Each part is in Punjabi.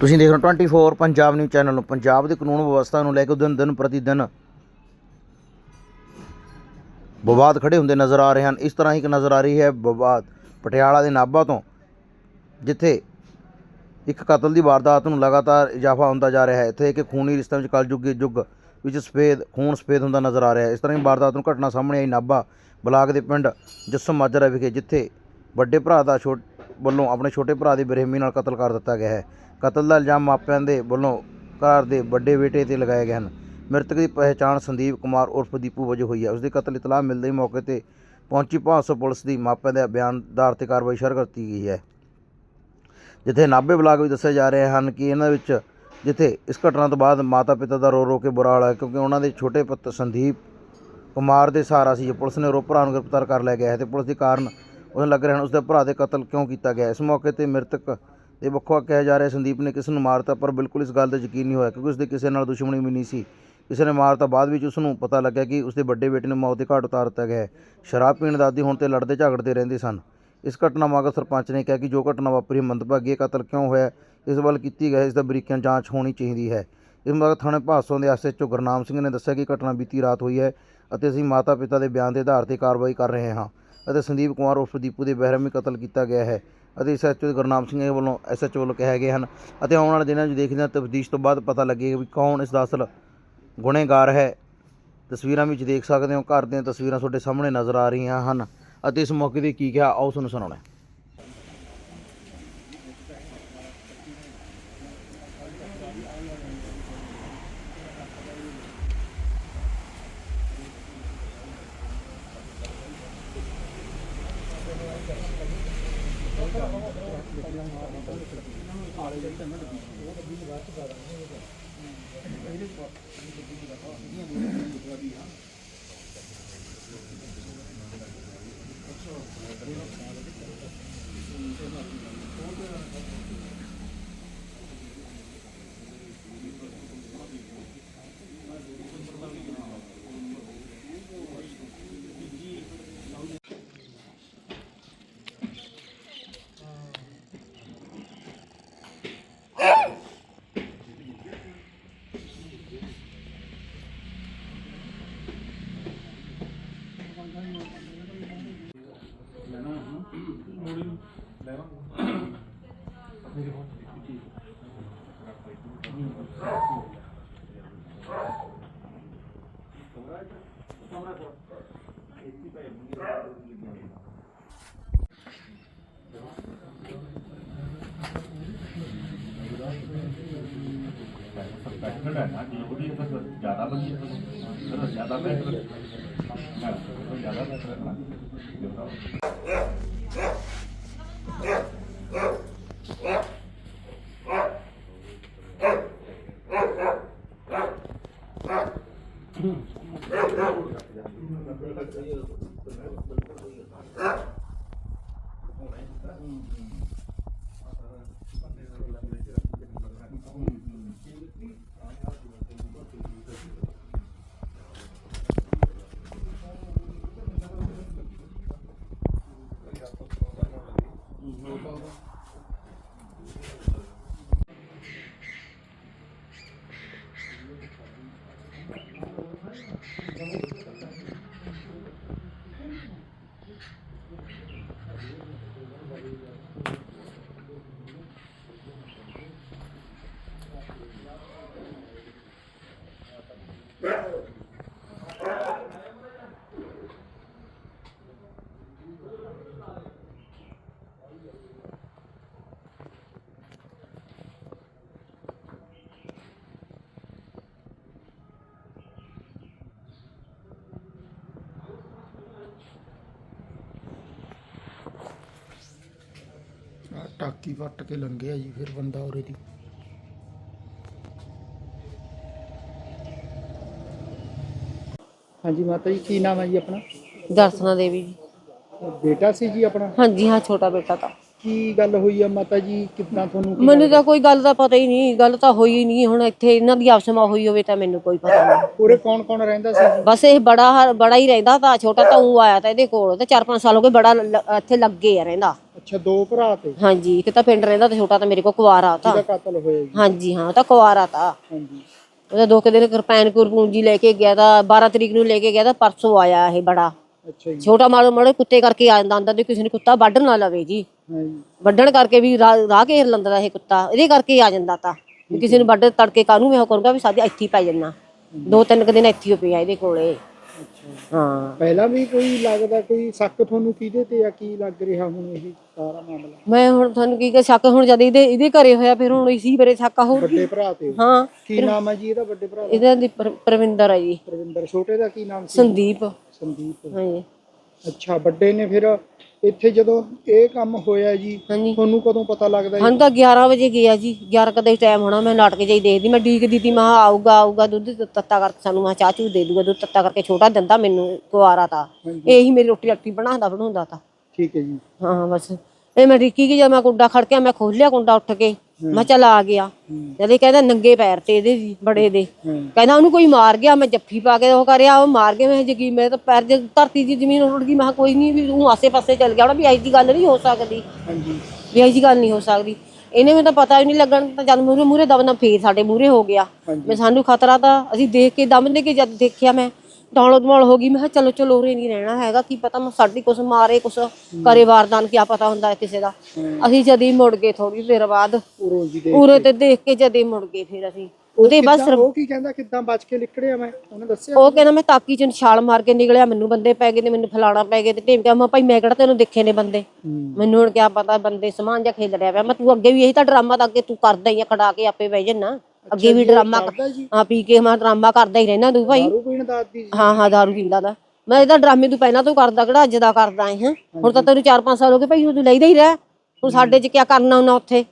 ਤੁਸੀਂ ਦੇਖ ਰਹੇ ਹੋ 24 ਪੰਜਾਬ ਨਿਊਜ਼ ਚੈਨਲ ਨੂੰ। ਪੰਜਾਬ ਦੀ ਕਾਨੂੰਨ ਵਿਵਸਥਾ ਨੂੰ ਲੈ ਕੇ ਦਿਨ ਦਿਨ ਪ੍ਰਤੀ ਦਿਨ ਵਿਵਾਦ ਖੜੇ ਹੁੰਦੇ ਨਜ਼ਰ ਆ ਰਹੇ ਹਨ। ਇਸ ਤਰ੍ਹਾਂ ਹੀ ਇੱਕ ਨਜ਼ਰ ਆ ਰਹੀ ਹੈ ਵਿਵਾਦ ਪਟਿਆਲਾ ਦੇ ਨਾਭਾ ਤੋਂ, ਜਿੱਥੇ ਇੱਕ ਕਤਲ ਦੀ ਵਾਰਦਾਤ ਨੂੰ ਲਗਾਤਾਰ ਇਜ਼ਾਫਾ ਹੁੰਦਾ ਜਾ ਰਿਹਾ ਹੈ। ਇੱਥੇ ਇੱਕ ਖੂਨੀ ਰਿਸ਼ਤੇ ਵਿੱਚ ਕਲਯੁੱਗੀ ਯੁੱਗ ਵਿੱਚ ਸਫੇਦ, ਖੂਨ ਸਫੇਦ ਹੁੰਦਾ ਨਜ਼ਰ ਆ ਰਿਹਾ ਹੈ। ਇਸ ਤਰ੍ਹਾਂ ਹੀ ਵਾਰਦਾਤ ਨੂੰ ਘਟਨਾ ਸਾਹਮਣੇ ਆਈ ਨਾਭਾ ਬਲਾਕ ਦੇ ਪਿੰਡ ਜੱਸਮ ਮਾਜਰਾ ਵਿਖੇ, ਜਿੱਥੇ ਵੱਡੇ ਭਰਾ ਦਾ ਛੋਟ ਵੱਲੋਂ ਆਪਣੇ ਛੋਟੇ ਭਰਾ ਦੀ ਬੇਰਹਿਮੀ ਨਾਲ ਕਤਲ ਕਰ ਦਿੱਤਾ ਗਿਆ ਹੈ। ਕਤਲ ਦਾ ਇਲਜ਼ਾਮ ਮਾਪਿਆਂ ਦੇ ਵੱਲੋਂ ਘਰ ਦੇ ਵੱਡੇ ਬੇਟੇ ਤੇ ਲਗਾਏ ਗਏ ਹਨ। ਮ੍ਰਿਤਕ ਦੀ ਪਹਿਚਾਣ ਸੰਦੀਪ ਕੁਮਾਰ ਉਰਫ ਦੀਪੂ ਵਜੋਂ ਹੋਈ ਹੈ। ਉਸ ਦੇ ਕਤਲ ਇਤਲਾਹ ਮਿਲਦੇ ਹੀ ਮੌਕੇ ਤੇ ਪਹੁੰਚੀ ਭਾਂਸੋ ਪੁਲਿਸ ਦੀ ਮਾਪਿਆਂ ਦੇ ਬਿਆਨ ਆਧਾਰ ਤੇ ਕਾਰਵਾਈ ਸ਼ੁਰੂ ਕਰਤੀ ਗਈ ਹੈ। ਜਿੱਥੇ ਨਾਭੇ ਬਲਾਕ ਵਿੱਚ ਦੱਸਿਆ ਜਾ ਰਿਹਾ ਹਨ ਕਿ ਇਹਨਾਂ ਵਿੱਚ ਜਿੱਥੇ ਇਸ ਘਟਨਾ ਤੋਂ ਬਾਅਦ ਮਾਤਾ ਪਿਤਾ ਦਾ ਰੋ ਰੋ ਕੇ ਬੁਰਾ ਹਾਲ ਹੈ, ਕਿਉਂਕਿ ਉਹਨਾਂ ਦੇ ਛੋਟੇ ਪੁੱਤ ਸੰਦੀਪ ਕੁਮਾਰ ਦੇ ਸਹਾਰਾ ਸੀ। ਪੁਲਿਸ ਨੇ ਰੋ ਭਰਾ ਨੂੰ ਗ੍ਰਿਫਤਾਰ ਕਰ ਲਿਆ ਗਿਆ ਹੈ ਤੇ ਪੁਲਿਸ ਦੇ ਕਾਰਨ ਉਹਨੂੰ ਲੱਗ ਰਹੇ ਹਨ ਉਸ ਦੇ ਭਰਾ ਦੇ ਕਤਲ ਕਿਉਂ ਕੀਤਾ ਗਿਆ ਇਸ ਮੌਕੇ ਤੇ ਮ੍ਰਿਤਕ ਦੇ ਵੱਖੋ ਕਿਹਾ ਜਾ ਰਿਹਾ ਸੰਦੀਪ ਨੇ ਕਿਸ ਨੂੰ ਮਾਰਤਾ ਪਰ ਬਿਲਕੁਲ ਇਸ ਗੱਲ ਤੇ ਯਕੀਨ ਨਹੀਂ ਹੋਇਆ ਕਿਉਂਕਿ ਉਸ ਦੇ ਕਿਸੇ ਨਾਲ ਦੁਸ਼ਮਣੀ ਵੀ ਨਹੀਂ ਸੀ। ਕਿਸੇ ਨੇ ਮਾਰਤਾ ਬਾਅਦ ਵਿੱਚ ਉਸ ਨੂੰ ਪਤਾ ਲੱਗਿਆ ਕਿ ਉਸ ਦੇ ਵੱਡੇ ਬੇਟੇ ਨੂੰ ਮੌਤ ਦੇ ਘਾਟ ਉਤਾਰ ਦਿੱਤਾ ਗਿਆ ਹੈ। ਸ਼ਰਾਬ ਪੀਣ ਦਾ ਆਦੀ ਹੋਣ ਤੇ ਲੜਦੇ ਝਗੜਦੇ ਰਹਿੰਦੇ ਸਨ। ਇਸ ਘਟਨਾ ਮਗਰ ਸਰਪੰਚ ਨੇ ਕਿਹਾ ਕਿ ਜੋ ਘਟਨਾ ਵਾਪਰੀ ਮੰਦਭਾਗੀ ਹੈ, ਕਤਲ ਕਿਉਂ ਹੋਇਆ ਇਸ ਵੱਲ ਕੀਤੀ ਗਈ ਇਸ ਦਾ ਬਰੀਕੀਆਂ ਜਾਂਚ ਹੋਣੀ ਚਾਹੀਦੀ ਹੈ। ਇਸ ਮਗਰ ਥਾਣੇ ਭਾਸੋਂ ਦੇ ਐਸਐਚਓ ਗੁਰਨਾਮ ਸਿੰਘ ਨੇ ਦੱਸਿਆ ਕਿ ਘਟਨਾ ਬੀਤੀ ਰਾਤ ਹੋਈ ਹੈ ਅਤੇ ਅਸੀਂ ਮਾਤਾ ਪਿਤਾ ਦੇ ਬਿਆਨ ਦੇ ਆਧਾਰ ਤੇ ਕਾਰਵਾਈ ਕਰ ਰਹੇ ਹਾਂ ਅਤੇ ਸੰਦੀਪ ਕੁਮਾਰ ਉਰਫ ਦੀਪੂ ਦੇ ਬਹਿਰਮੀ ਕਤਲ ਕੀਤਾ ਗਿਆ ਹੈ। ਅਤੇ ਐਸਐਚਓ ਗੁਰਨਾਮ ਸਿੰਘ ਵੱਲੋਂ ਐਸਐਚਓ ਵੱਲੋਂ ਕਿਹਾ ਗਿਆ ਹਨ ਅਤੇ ਆਉਣ ਵਾਲੇ ਦਿਨਾਂ 'ਚ ਦੇਖਦੇ ਹਾਂ ਤਫਤੀਸ਼ ਤੋਂ ਬਾਅਦ ਪਤਾ ਲੱਗੇਗਾ ਵੀ ਕੌਣ ਇਸ ਦਾ ਅਸਲ ਗੁਨੇਗਾਰ ਹੈ। ਤਸਵੀਰਾਂ ਵਿੱਚ ਦੇਖ ਸਕਦੇ ਹੋ ਘਰ ਦੀਆਂ ਤਸਵੀਰਾਂ ਤੁਹਾਡੇ ਸਾਹਮਣੇ ਨਜ਼ਰ ਆ ਰਹੀਆਂ ਹਨ ਅਤੇ ਇਸ ਮੌਕੇ ਤੇ ਕੀ ਕਿਹਾ, ਆਓ ਤੁਹਾਨੂੰ ਸੁਣਾਉਣਾ ਹੈ। ਸਪੈਕਟਡ ਹੈ ਨਾ ਜੀ ਉਹਦੀ ਤਾਂ ਫਿਰ ਜ਼ਿਆਦਾ ਵਧੀਆ ਫਿਰ ਜ਼ਿਆਦਾ ਬਿਹਤਰ ਹੈ ਉਹ ਜ਼ਿਆਦਾ ਬਿਹਤਰ ਹੈ ਨਾ। ਆਹ Thank you. ਟਾਕੀ ਵੱਟ ਕੇ ਲੰਘਿਆ ਜੀ ਫਿਰ ਬੰਦਾ ਉਰੇ ਦੀ। ਹਾਂਜੀ ਮਾਤਾ ਜੀ ਕੀ ਨਾਮ ਹੈ ਜੀ ਆਪਣਾ? ਦਰਸ਼ਨਾ ਦੇਵੀ ਜੀ। ਬੇਟਾ ਸੀ ਜੀ ਆਪਣਾ? ਹਾਂਜੀ ਹਾਂ ਛੋਟਾ ਬੇਟਾ ਤਾਂ। ਕੀ ਗੱਲ ਹੋਈ ਆ ਮਾਤਾ ਜੀ? ਕਿੱਦਾਂ ਤੁਹਾਨੂੰ ਕੀ ਮੈਨੂੰ ਤਾਂ ਕੋਈ ਗੱਲ ਦਾ ਪਤਾ ਹੀ ਨਹੀਂ ਗੱਲ ਤਾਂ ਹੋਈ ਨਹੀਂ ਹੁਣ ਇੱਥੇ ਇਹਨਾਂ ਦੀ ਆਪਸ ਵਿੱਚ ਹੋਈ ਹੋਵੇ ਤਾਂ ਮੈਨੂੰ ਕੋਈ ਪਤਾ ਨਹੀਂ। ਉਰੇ ਕੌਣ ਕੌਣ ਰਹਿੰਦਾ ਸੀ? ਬਸ ਇਹ ਬੜਾ ਬੜਾ ਹੀ ਰਹਿੰਦਾ ਤਾਂ ਛੋਟਾ ਤਾਂ ਉਹ ਆਇਆ ਤਾਂ ਇਹਦੇ ਕੋਲ ਤੇ 4-5 ਸਾਲ ਹੋ ਗਏ ਬੜਾ ਲ- ਇੱਥੇ ਲੱਗੇ ਆ ਰਹਿੰਦਾ। ਅੱਛਾ ਦੋ ਭਰਾ ਤੇ? ਹਾਂਜੀ ਇੱਕ ਤਾਂ ਪਿੰਡ ਰਹਿੰਦਾ ਤੇ ਛੋਟਾ ਤਾਂ ਮੇਰੇ ਕੋਲ ਕੁਵਾਰਾ ਤਾਂ। ਜਿਹਦਾ ਕਤਲ ਹੋਇਆ ਜੀ। ਹਾਂਜੀ ਹਾਂ ਉਹ ਤਾਂ ਕੁਵਾਰਾ ਤਾਂ। ਹਾਂਜੀ। ਉਹਦਾ ਦੋ ਕੁ ਦਿਨ ਕਿਰਪਾਨ ਕੁਰਪੂੰਜੀ ਲੈ ਕੇ ਗਿਆ ਤਾਂ 12 ਤਰੀਕ ਨੂੰ ਲੈ ਕੇ ਗਿਆ ਤਾਂ ਪਰਸੋਂ ਆਇਆ ਇਹ ਬੜਾ। ਅੱਛਾ ਜੀ। ਛੋਟਾ ਮਾੜੇ ਮਾੜੇ ਕੁੱਤੇ ਕਰਕੇ ਆ ਜਾਂਦਾ ਹੁੰਦਾ ਤੇ ਕਿਸੇ ਨੇ ਕੁੱਤਾ ਵੱਢ ਨਾ ਲਵੇ ਜੀ। ਹਾਂ ਜੀ ਵੱਢਣ ਕਰਕੇ ਵੀ ਰਾਹ ਰਾਹ ਘੇਰ ਲੈਂਦਾ ਇਹ ਕੁੱਤਾ ਇਹਦੇ ਕਰਕੇ ਹੀ ਆ ਜਾਂਦਾ ਤਾਂ। ਵੀ ਕਿਸੇ ਨੂੰ ਵੱਢ ਤੜਕੇ ਕਾਹਨੂੰ ਮੈਂ ਉਹ ਕਰੂੰਗਾ ਵੀ ਸਾਡੀ ਇੱਥੇ ਹੀ ਪੈ ਜੰਨਾ ਦੋ ਤਿੰਨ ਕੁ ਦਿਨ ਇੱਥੇ ਹੀ ਪਿਆ ਇਹਦੇ ਕੋਲੇ। ਹਾਂ। ਪਹਿਲਾਂ ਵੀ ਕੋਈ ਲੱਗਦਾ ਕੋਈ ਸ਼ੱਕ ਤੁਹਾਨੂੰ ਕਿਹਦੇ ਤੇ ਆ ਕੀ ਲੱਗ ਰਿਹਾ ਹੁਣ ਇਹ ਸਾਰਾ ਮਾਮਲਾ? ਮੈਂ ਹੁਣ ਤੁਹਾਨੂੰ ਕੀ ਕਹ ਸ਼ੱਕ ਹੁਣ ਜਦ ਇਹਦੇ ਇਹਦੇ ਘਰੇ ਹੋਇਆ ਫਿਰ ਹੁਣ ਇਸੀ ਬਾਰੇ ਸ਼ੱਕ ਹੋਰ ਵੱਡੇ ਭਰਾ ਤੇ? ਹਾਂ। ਕੀ ਨਾਮ ਹੈ ਜੀ ਇਹਦਾ ਵੱਡੇ ਭਰਾ ਦਾ? ਇਹਦਾ ਦੀ ਪਰ- ਪਰਵਿੰਦਰ ਹੈ ਜੀ। ਪ੍ਰਵਿੰਦਰ ਛੋਟੇ ਦਾ ਕੀ ਨਾਮ ਸੀ? ਸੰਦੀਪ। ਸੰਦੀਪ। ਹਾਂਜੀ। ਅੱਛਾ ਵੱਡੇ ਨੇ ਫਿਰ ਇੱਥੇ ਜਦੋਂ ਇਹ ਕੰਮ ਹੋਇਆ ਜੀ ਹਾਂਜੀ। ਤੁਹਾਨੂੰ ਕਦੋਂ ਪਤਾ ਲੱਗਦਾ ਜੀ? ਹਾਂ ਤਾਂ 11 ਵਜੇ ਗਿਆ ਜੀ 11 ਕਦੇ ਟਾਈਮ ਹੋਣਾ ਮੈਂ ਨਾਟਕ ਜਾਈ ਦੇਖਦੀ ਮੈਂ ਡੀਕਦੀ ਤੀ ਮੈਂ ਕਿਹਾ ਆਊਗਾ ਆਊਗਾ ਦੁੱਧ ਤੱਤਾ ਕਰਕੇ ਸਾਨੂੰ ਮੈਂ ਚਾਹ ਚੂ ਦੇ ਦੂਗਾ ਦੁੱਧ ਤੱਤਾ ਕਰਕੇ ਛੋਟਾ ਦਿੰਦਾ ਮੈਨੂੰ ਕੁਆਰਾ ਤਾਂ। ਇਹੀ ਮੇਰੀ ਰੋਟੀ ਰੱਟੀ ਬਣਾਉਂਦਾ ਬਣਾਉਂਦਾ ਤਾਂ। ਠੀਕ ਹੈ ਜੀ। ਹਾਂ ਬਸ। ਇਹ ਮੈਂ ਰਿੱਕੀ ਕੀ ਜਦ ਮੈਂ ਕੁੰਡਾ ਖੜਕਿਆ ਮੈਂ ਖੋਲਿਆ ਕੁੰਡਾ ਉੱਠ ਕੇ ਮੈਂ ਚੱਲ ਆ ਗਿਆ। ਜਦ ਕਹਿੰਦਾ ਨੰਗੇ ਪੈਰ ਤੇ ਇਹਦੇ ਬੜੇ ਦੇ। ਕਹਿੰਦਾ ਉਹਨੂੰ ਕੋਈ ਮਾਰ ਗਿਆ ਮੈਂ ਜੱਫੀ ਪਾ ਕੇ ਉਹ ਕਰਿਆ ਉਹ ਮਾਰ ਗਿਆ ਮੈਂ ਜਗੀ ਮੈਂ ਤਾਂ ਪੈਰ ਜੇ ਧਰਤੀ ਦੀ ਜ਼ਮੀਨ ਉੱਡ ਗਈ ਮੈਂ ਕੋਈ ਨਹੀਂ ਵੀ ਤੂੰ ਆਸੇ ਪਾਸੇ ਚੱਲ ਗਿਆ ਹੋਣਾ ਵੀ ਦੀ ਗੱਲ ਨਹੀਂ ਹੋ ਸਕਦੀ। ਹਾਂਜੀ। ਵੀ ਐਜੀ ਗੱਲ ਨਹੀਂ ਹੋ ਸਕਦੀ। ਇਹਨੇ ਮੈਨੂੰ ਤਾਂ ਪਤਾ ਹੀ ਨਹੀਂ ਲੱਗਣ ਤਾਂ ਜਦ ਮੂਰੇ ਮੂਰੇ ਦਮ ਨਾਲ ਫੇਰ ਸਾਡੇ ਮੂਰੇ ਹੋ ਗਿਆ। ਮੈਂ ਸਾਨੂੰ ਖਤਰਾ ਤਾਂ ਅਸੀਂ ਦੇਖ ਕੇ ਦਮ ਦੇ ਕੇ ਜਦ ਦੇਖਿਆ ਮੈਂ। ਡੌਲੋ ਦਮੌਲ ਹੋ ਗਈ ਮੈਂ ਕਿਹਾ ਚਲੋ ਚਲੋ ਉਰੇ ਨਹੀਂ ਰਹਿਣਾ ਹੈਗਾ ਕੀ ਪਤਾ ਮੈਂ ਸਾਡੀ ਕੁਛ ਮਾਰੇ ਕੁਛ ਕਰੇ ਵਾਰਦਾਨ ਕੀ ਪਤਾ ਹੁੰਦਾ ਹੈ ਕਿਸੇ ਦਾ। ਅਸੀਂ ਜਦ ਮੁੜ ਗਏ ਥੋੜੀ ਦੇਰ ਬਾਅਦ ਉਰੋਂ ਤੇ ਦੇਖ ਕੇ ਜਦ ਮੁੜ ਗਏ ਫਿਰ ਅਸੀਂ। ਉਹਦੇ ਬਸ ਉਹ ਕੀ ਕਹਿੰਦਾ ਕਿੱਦਾਂ ਬਚ ਕੇ ਨਿਕੜਿਆ ਮੈਂ? ਉਹਨੇ ਦੱਸਿਆ ਉਹ ਕਹਿੰਦਾ ਮੈਂ ਤਾਕੀ ਚ ਛਾਲ ਮਾਰ ਕੇ ਨਿਕਲਿਆ ਮੈਨੂੰ ਬੰਦੇ ਪੈ ਗਏ ਤੇ ਮੈਨੂੰ ਫਲਾਣਾ ਪੈ ਗਏ ਤੇ ਢੇਮਕਾ ਮੈਂ ਭਾਈ ਮੈਂ ਕਿਹੜਾ ਤੈਨੂੰ ਦੇਖੇ ਨੇ ਬੰਦੇ? ਮੈਨੂੰ ਹੁਣ ਕਿਆ ਪਤਾ ਬੰਦੇ ਸਮਾਨ ਜਾਂ ਖੇਡ ਰਿਹਾ ਪਿਆ। ਮੈਂ ਤੂੰ ਅੱਗੇ ਵੀ ਇਹੀ ਤਾਂ ਡਰਾਮਾ ਤਾਂ ਅੱਗੇ ਤੂੰ ਕਰਦਾ ਹੀ ਆ ਖੜਾ ਕੇ ਆਪੇ ਬਹਿ ਜੰਨਾ। ਅੱਗੇ ਵੀ ਡਰਾਮਾ ਹਾਂ ਪੀ ਕੇ ਮੈਂ ਡਰਾਮਾ ਕਰਦਾ ਹੀ ਰਹਿਣਾ ਤੂੰ ਭਾਈ। ਦਾਰੂ ਪੀਣ ਦਾ ਆਦੀ ਜੀ। ਹਾਂ ਹਾਂ ਦਾਰੂ ਪੀਂਦਾ ਦਾ ਮੈਂ ਇਹਦਾ ਡਰਾਮੇ ਤੂੰ ਪਹਿਲਾਂ ਤੋਂ ਕਰਦਾ ਕਿਹੜਾ ਅੱਜ ਦਾ ਕਰਦਾ ਹੈ। ਹੁਣ ਤਾਂ ਤੈਨੂੰ 4-5 ਸਾਲ ਹੋ ਗਏ ਭਾਈ ਹੁਣ ਤੂੰ ਲੈਦਾ ਹੀ ਰਹਿ। ਹੁਣ ਸਾਡੇ 'ਚ ਕਿਆ ਕਰਨਾ ਉਹਨਾਂ ਉੱਥੇ?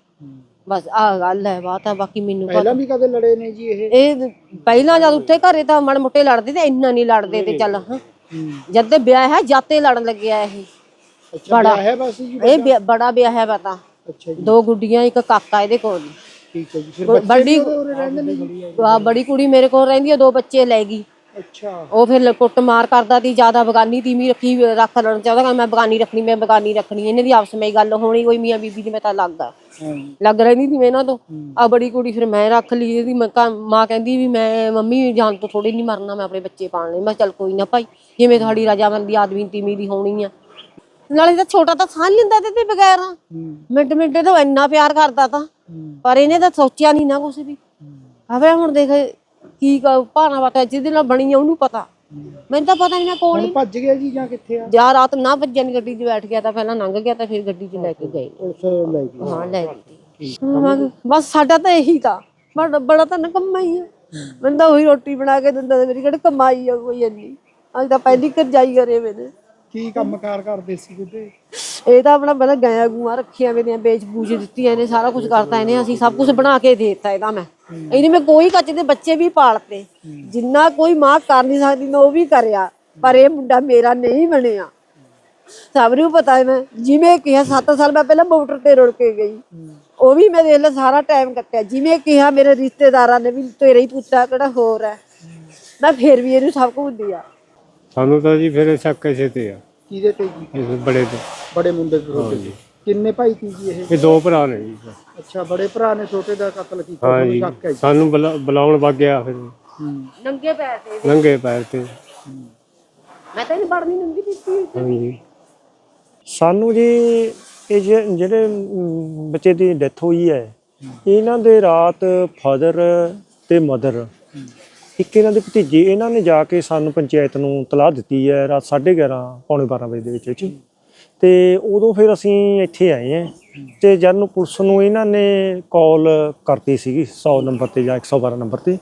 ਬਸ ਆਹ ਗੱਲ ਹੈ ਬਾਤ ਹੈ ਬਾਕੀ ਮੈਨੂੰ ਪਹਿਲਾਂ ਵੀ ਕਦੇ ਲੜੇ ਨੇ ਜੀ ਇਹ? ਇਹ ਪਹਿਲਾਂ ਜਦ ਉੱਥੇ ਘਰੇ ਤਾਂ ਮੜ ਮੁੱਟੇ ਲੜਦੇ ਤੇ ਇੰਨਾ ਨਹੀਂ ਲੜਦੇ ਤੇ ਚੱਲ ਹਾਂ। ਜਦ ਤੇ ਵਿਆਹ ਹੈ ਜਾਤੇ ਲੜਨ ਲੱਗਿਆ ਇਹ। ਵਿਆਹ ਹੈ ਬਸ ਜੀ ਇਹ ਬੜਾ ਵਿਆਹ ਹੈ ਪਤਾ। ਅੱਛਾ ਜੀ। ਦੋ ਗੁੱਡੀਆਂ ਇੱਕ ਕਾਕਾ ਇਹਦੇ ਕੋਲ। ਠੀਕ ਹੈ ਜੀ ਫਿਰ ਬੱਚੇ ਬੜੀ ਵੀ ਉਰੇ ਰਹਿੰਦੇ ਨੇ ਜੀ। ਆਹ ਬੜੀ ਕੁੜੀ ਮੇਰੇ ਕੋਲ ਰਹਿੰਦੀ ਆ ਦੋ ਬੱਚੇ ਲੈ ਗਈ। ਅੱਛਾ। ਉਹ ਫਿਰ ਕੁੱਟ ਮਾਰ ਕਰਦਾ ਤੀ ਜ਼ਿਆਦਾ ਬਗਾਨੀ ਤੀਵੀਂ ਰੱਖੀ ਰੱਖ ਲੈਣ ਚਾਹਦਾ ਮੈਂ ਬਗਾਨੀ ਰੱਖਣੀ ਮੈਂ ਬਗਾਨੀ ਰੱਖਣੀ ਇਹਨੇ ਦੀ ਆਪਸ ਵਿੱਚ ਗੱਲ ਹੋਣੀ ਕੋਈ ਮੀਆਂ ਬੀਬੀ ਦੀ ਮੈਂ ਤਾਂ ਲੱਗਦਾ ਹਾਂ ਲੱਗ ਰਹੀ ਸੀ ਮੈਂ ਇਹਨਾਂ ਤੋਂ। ਆ ਬੜੀ ਕੁੜੀ ਫਿਰ ਮੈਂ ਰੱਖ ਲਈ ਇਹਦੀ ਮਾਂ ਕਹ- ਮਾਂ ਕਹਿੰਦੀ ਵੀ ਮੈਂ ਮੰਮੀ ਜਾਨ ਤੋਂ ਥੋੜੀ ਨਹੀਂ ਮਰਨਾ ਮੈਂ ਆਪਣੇ ਬੱਚੇ ਪਾਲਣੇ ਮੈਂ ਕਿਹਾ ਚੱਲ ਕੋਈ ਨਾ ਭਾਈ ਜਿਵੇਂ ਤੁਹਾਡੀ ਰਜਾਮੰਦੀ ਆਦਮੀ ਤੀਵੀਂ ਦੀ ਹੋਣੀ ਆ। ਨਾਲੇ ਤਾਂ ਛੋਟਾ ਤਾਂ ਸਾਹ ਲੈਂਦਾ ਤੇ ਤੇ ਬਗੈਰ। ਮਿੰਟ ਮਿੰਟ ਤੋਂ ਇੰਨਾ ਪਿਆਰ ਕਰਦਾ ਤਾਂ। ਪਰ ਇਹਨੇ ਤਾਂ ਸੋਚਿਆ ਨਹੀਂ ਨਾ ਕੁਛ ਵੀ। ਆਵੇ ਹੁਣ ਦੇਖ ਕੀ ਭਾਣਾ ਵਾਟਾ ਜਿਹਦੇ ਨਾਲ ਬਣੀ ਆ ਉਹਨੂੰ ਪਤਾ। ਮੈਨੂੰ ਤਾਂ ਪਤਾ ਨਹੀਂ ਮੈਂ ਕੋਲ ਭੱਜ ਗਿਆ ਜੀ ਜਾਂ ਕਿੱਥੇ ਆ? ਜਾ ਰਾਤ ਨਾ ਭੱਜਣ ਗੱਡੀ 'ਚ ਬੈਠ ਗਿਆ ਤਾਂ ਪਹਿਲਾਂ ਲੰਘ ਗਿਆ ਤਾਂ ਫਿਰ ਗੱਡੀ 'ਚ ਲੈ ਕੇ ਗਏ। ਪੁਲਿਸ ਲੈ ਗਈ ਹਾਂ ਲੈ ਗਈ ਬਸ ਸਾਡਾ ਤਾਂ ਇਹੀ ਤਾਂ। ਬੜਾ ਬੜਾ ਤਾਂ ਨਕਮਾ ਹੀ ਆ। ਮੈਨੂੰ ਤਾਂ ਉਹੀ ਰੋਟੀ ਬਣਾ ਕੇ ਦਿੰਦਾ ਤੇ ਮੇਰੀ ਕਿਹੜੀ ਕਮਾਈ ਆ ਕੋਈ ਇੰਨੀ। ਅੱਜ ਤਾਂ ਪਹਿਲੀ ਕਰ ਜਾਈ ਕਰੇ ਮੈਨੇ। ਕੀ ਕੰਮਕਾਰ ਕਰਦੇ ਸੀ ਬੁੱਢੇ ਇਹ ਤਾਂ ਆਪਣਾ ਪਹਿਲਾਂ ਗਾਇਆ ਗੂਆਂ ਰੱਖੀਆਂ ਮੇਰੀਆਂ ਵੇਚ ਬੂਝ ਦਿੱਤੀਆਂ ਇਹਨੇ, ਸਾਰਾ ਕੁਝ ਕਰਤਾ ਇਹਨੇ, ਅਸੀਂ ਸਭ ਕੁਝ ਬਣਾ ਕੇ ਦੇ ਦਿੱਤਾ ਇਹਦਾ ਮੈਂ। ਇਹਨੇ ਮੈਂ ਕੋਈ ਕੱਚ ਦੇ ਬੱਚੇ ਵੀ ਪਾਲਤੇ। ਜਿੰਨਾ ਕੋਈ ਮਾਂ ਕਰ ਨਹੀਂ ਸਕਦੀ, ਮੈਂ ਉਹ ਵੀ ਕਰਿਆ। ਪਰ ਇਹ ਮੁੰਡਾ ਮੇਰਾ ਨਹੀਂ ਬਣਿਆ। ਸਭ ਨੂੰ ਪਤਾ ਹੈ ਮੈਂ, ਜਿਵੇਂ ਕਿਹਾ 7 ਸਾਲ ਮੈਂ ਪਹਿਲਾਂ ਮੋਟਰ ਤੇ ਰੁੜ ਕੇ ਗਈ। ਉਹ ਵੀ ਮੈਂ ਦੇਖ ਲਾ ਸਾਰਾ ਟਾਈਮ ਕੱਟਿਆ। ਜਿਵੇਂ ਕਿਹਾ, ਮੇਰੇ ਰਿਸ਼ਤੇਦਾਰਾਂ ਨੇ ਵੀ, ਤੇਰਾ ਹੀ ਪੁੱਤਾ ਕਿਹੜਾ ਹੋਰ ਹੈ। ਮੈਂ ਫੇਰ ਵੀ ਇਹਨੂੰ ਸਭ ਕੁਝ ਦਿਆ ਸਾਨੂੰ ਤਾਂ ਜੀ ਫਿਰ ਸ਼ੱਕ ਕਿਸੇ ਤੇ ਆ। ਕਿਹਦੇ ਤੇ ਜੀ? ਇਸ ਬੜੇ ਤੇ ਬੜੇ ਮੁੰਡੇ ਦੇ ਛੋਟੇ ਸੀ ਕਿੰਨੇ ਭਾਈ ਸੀ ਜੀ ਇਹ? ਇਹ ਦੋ ਭਰਾ ਨੇ ਜੀ। ਅੱਛਾ ਬੜੇ ਭਰਾ ਨੇ ਛੋਟੇ ਦਾ ਕਤਲ ਕੀਤਾ ਹਾਂ ਜੀ। ਸ਼ੱਕ ਹੈ ਜੀ? ਸਾਨੂੰ ਬੁਲਾ- ਬੁਲਾਉਣ ਵਗ ਗਿਆ ਫਿਰ। ਹੂੰ। ਨੰਗੇ ਪੈਰ ਤੇ। ਨੰਗੇ ਪੈਰ ਤੇ। ਮੈਂ ਤਾਂ ਇਹਨੂੰ ਬੜਨੀ ਨੰਗੀ ਦਿੱਤੀ ਹਾਂਜੀ। ਸਾਨੂੰ ਜੀ ਇਹ ਜੇ- ਜਿਹੜੇ ਬੱਚੇ ਦੀ ਡੈਥ ਹੋਈ ਹੈ ਇਹਨਾਂ ਦੇ ਰਾਤ ਫਾਦਰ ਤੇ ਮਦਰ। ਇੱਕ ਇਹਨਾਂ ਦੇ ਭਤੀਜੇ, ਇਹਨਾਂ ਨੇ ਜਾ ਕੇ ਸਾਨੂੰ ਪੰਚਾਇਤ ਨੂੰ ਤਲਾਹ ਦਿੱਤੀ ਹੈ ਰਾਤ 11:30 ਪੌਣੇ 12 ਵਜੇ ਦੇ ਵਿੱਚ ਵਿੱਚ। ਤੇ ਉਦੋਂ ਫਿਰ ਅਸੀਂ ਇੱਥੇ ਆਏ ਹਾਂ ਤੇ ਜਦ ਨੂੰ ਪੁਲਿਸ ਨੂੰ ਇਹਨਾਂ ਨੇ ਕਾਲ ਕਰਤੀ ਸੀਗੀ 100 ਨੰਬਰ ਤੇ ਜਾਂ 112 ਨੰਬਰ ਤੇ।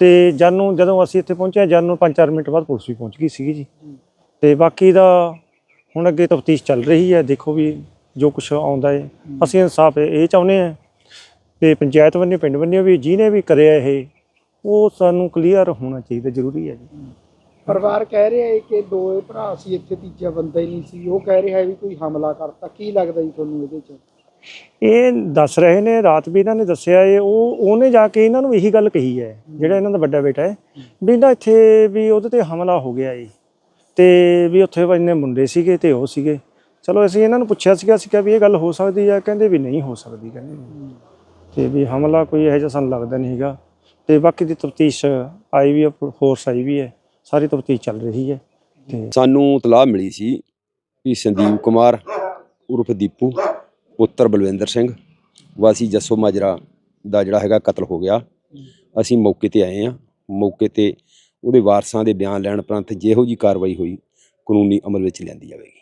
ਤੇ ਜਦ ਨੂੰ, ਜਦੋਂ ਅਸੀਂ ਇੱਥੇ ਪਹੁੰਚੇ, ਜਦ ਨੂੰ 5-4 ਮਿੰਟ ਬਾਅਦ ਪੁਲਿਸ ਵੀ ਪਹੁੰਚ ਗਈ ਸੀਗੀ ਜੀ। ਤੇ ਬਾਕੀ ਦਾ ਹੁਣ ਅੱਗੇ ਤਫਤੀਸ਼ ਚੱਲ ਰਹੀ ਹੈ, ਦੇਖੋ ਵੀ ਜੋ ਕੁਝ ਆਉਂਦਾ ਹੈ। ਅਸੀਂ ਇਨਸਾਫ ਇਹ ਚਾਹੁੰਦੇ ਹਾਂ ਤੇ ਪੰਚਾਇਤ ਵੱਲੋਂ, ਪਿੰਡ ਵੱਲੋਂ ਵੀ, ਜਿਹਨੇ ਵੀ ਕਰਿਆ ਇਹ ਉਹ ਸਾਨੂੰ ਕਲੀਅਰ ਹੋਣਾ ਚਾਹੀਦਾ ਜ਼ਰੂਰੀ ਹੈ ਜੀ। ਪਰਿਵਾਰ ਕਹਿ ਰਿਹਾ ਹੈ ਕਿ ਦੋ ਭਰਾ ਸੀ ਇੱਥੇ ਤੀਜਾ ਬੰਦਾ ਹੀ ਨਹੀਂ ਸੀ। ਉਹ ਕਹਿ ਰਿਹਾ ਹੈ ਵੀ ਕੋਈ ਹਮਲਾ ਕਰਤਾ। ਕੀ ਲੱਗਦਾ ਜੀ ਤੁਹਾਨੂੰ ਇਹਦੇ ਚ? ਇਹ ਦੱਸ ਰਹੇ ਨੇ ਰਾਤ ਵੀ ਇਹਨਾਂ ਨੇ ਦੱਸਿਆ ਇਹ ਉਹ ਉਹਨੇ ਜਾ ਕੇ ਇਹਨਾਂ ਨੂੰ ਇਹੀ ਗੱਲ ਕਹੀ ਹੈ ਜਿਹੜਾ ਇਹਨਾਂ ਦਾ ਵੱਡਾ ਬੇਟਾ ਹੈ ਵੀ ਨਾ ਇੱਥੇ ਵੀ ਉਹਦੇ ਤੇ ਹਮਲਾ ਹੋ ਗਿਆ ਜੀ ਤੇ ਵੀ ਉੱਥੇ ਇੰਨੇ ਮੁੰਡੇ ਸੀਗੇ ਤੇ ਉਹ ਸੀਗੇ। ਚਲੋ ਅਸੀਂ ਇਹਨਾਂ ਨੂੰ ਪੁੱਛਿਆ ਸੀਗਾ ਅਸੀਂ ਕਿਹਾ ਵੀ ਇਹ ਗੱਲ ਹੋ ਸਕਦੀ ਹੈ ਕਹਿੰਦੇ ਵੀ ਨਹੀਂ ਹੋ ਸਕਦੀ ਕਹਿੰਦੇ। ਤੇ ਵੀ ਹਮਲਾ ਕੋਈ ਇਹੋ ਜਿਹਾ ਸਾਨੂੰ ਲੱਗਦਾ ਨਹੀਂ ਹੈਗਾ। ਤੇ ਬਾਕੀ ਦੀ ਤਫਤੀਸ਼ ਆਈ ਵੀ ਹੈ ਫੋਰਸ ਆਈ ਵੀ ਹੈ ਸਾਰੀ ਤਫਤੀਸ਼ ਚੱਲ ਰਹੀ ਹੈ ਤੇ ਸਾਨੂੰ ਤਲਾਹ ਮਿਲੀ ਸੀ ਕਿ ਸੰਦੀਪ ਕੁਮਾਰ ਉਰਫ ਦੀਪੂ, ਪੁੱਤਰ ਬਲਵਿੰਦਰ ਸਿੰਘ, ਵਾਸੀ ਜੱਸੋ ਮਾਜਰਾ ਦਾ ਜਿਹੜਾ ਹੈਗਾ ਕਤਲ ਹੋ ਗਿਆ। ਅਸੀਂ ਮੌਕੇ ਤੇ ਆਏ ਹਾਂ। ਮੌਕੇ ਤੇ ਉਹਦੇ ਵਾਰਸਾਂ ਦੇ ਬਿਆਨ ਲੈਣ ਪ੍ਰੰਤ ਜਿਹੋ ਜੀ ਕਾਰਵਾਈ ਹੋਈ, ਕਾਨੂੰਨੀ ਅਮਲ ਵਿੱਚ ਲਿਆਂਦੀ ਜਾਵੇਗੀ।